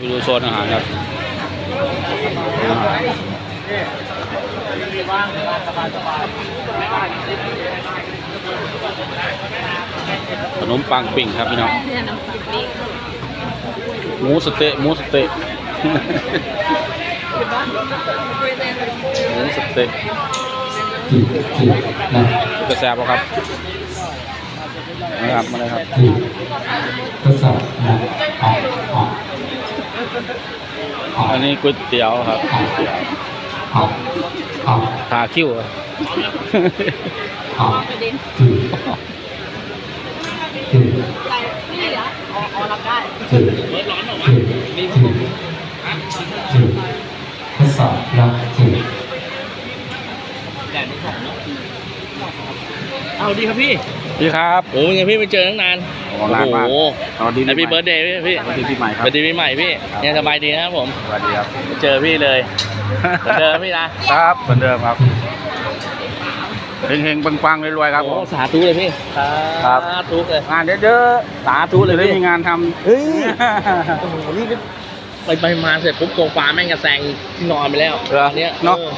ไปดูโซนอาหารครับขนมปังปิ้งครับพี่น้องหมูสเต๊ะหมูสเต๊ะหมูสเต๊ะกระแซบครับนะครับมาเลยครับจีบทดสอบ ออกอันนี้ก๋วยเตี๋ยวครับออกออกทาคิ้วอะออกจีบจีบจีบจีบจีบจีบทดสอบนะจีบเอาดีครับพี่พี่ครับ โอ้ยงพี่ไปเจอตั้งนาน โอ้นานมากโอ้โหสวัสดีแฮปปี้เบิร์ดเดย์พี่พี่สวัสดีปีใหม่คสรับ วัสดีปีใหม่พี่ยังสบายดีนะครับผม สวัสดีครับ เจอพี่เลยเหมือนเจอพี่นะครับเหมือนเดิมครับเฮงๆปังๆรวยๆครับผมโอ้สาธุเลยพี่ครับ สาธุเลยงานเยอะสาๆธุเลยจะได้พี่มีงานทำเฮ้ยโอ้โหนี่ไปไปมาเสร็จปุ๊บโซฟาแม่งกระแซงที่นอนไปแล้วเหรออันเนี้ยเนาะ ออ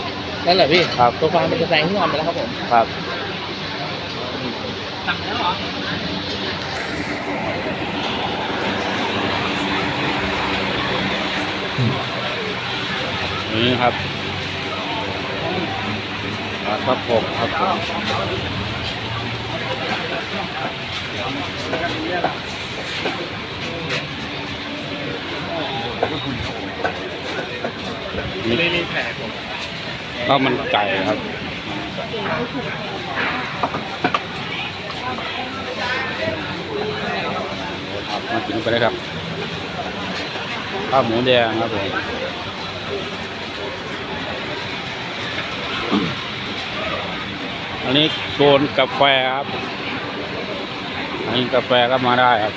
นั่นแหละพี่ครับ โซฟามันกระแซงที่นอนไปแล้วครับผม ครับ สั่งแล้วเหรอ นี่ครับครับผมครับผมนี่ไม่มีแผลผมข้วมันไก่ครับ มากินไปเลยครับข้าวหมูแดงครับผมอันนี้โซนกาแฟครับ อันนี้กาแฟก็มาได้ครับ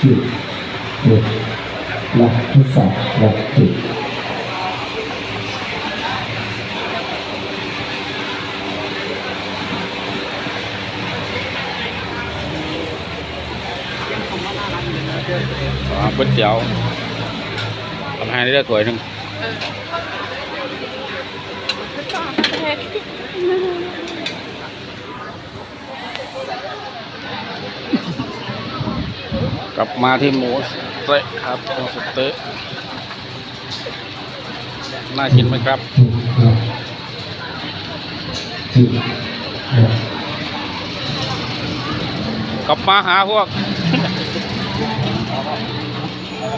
จีดีหลักทดสอบหลักจีบ อ่าก๋วยเตี๋ยวทำให้ได้ถ้วยหนึ่งกลับมาที่หมูสเต๊ะครับหมูสเต๊ะน่ากินไหมครับกลับมาหาพวก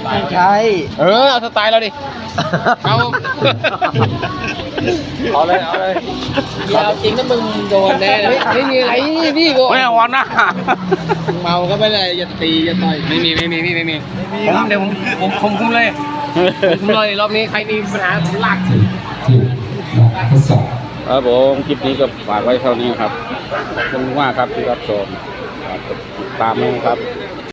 ไม่ใช่เออเอาสไตล์เราดิเอาเอาเลยเอาเลยยาวจริงถ้ามึงโดนแน่เลยไม่มีอะไรนี่พี่โกไม่เอาวันหน้าเมาก็ไม่ได้อย่าตีอย่าต่อยไม่มีไม่มีไม่มีไม่มีผมเดี๋ยวผมผมผมคุมเลยคุมเลยรอบนี้ใครมีปัญหาผมลากจีบจีบหลักทดสอบครับผมคลิปนี้ก็ฝากไว้เท่านี้ครับขอบคุณมากครับที่รับชมฝากกดติดตามด้วยนะครับ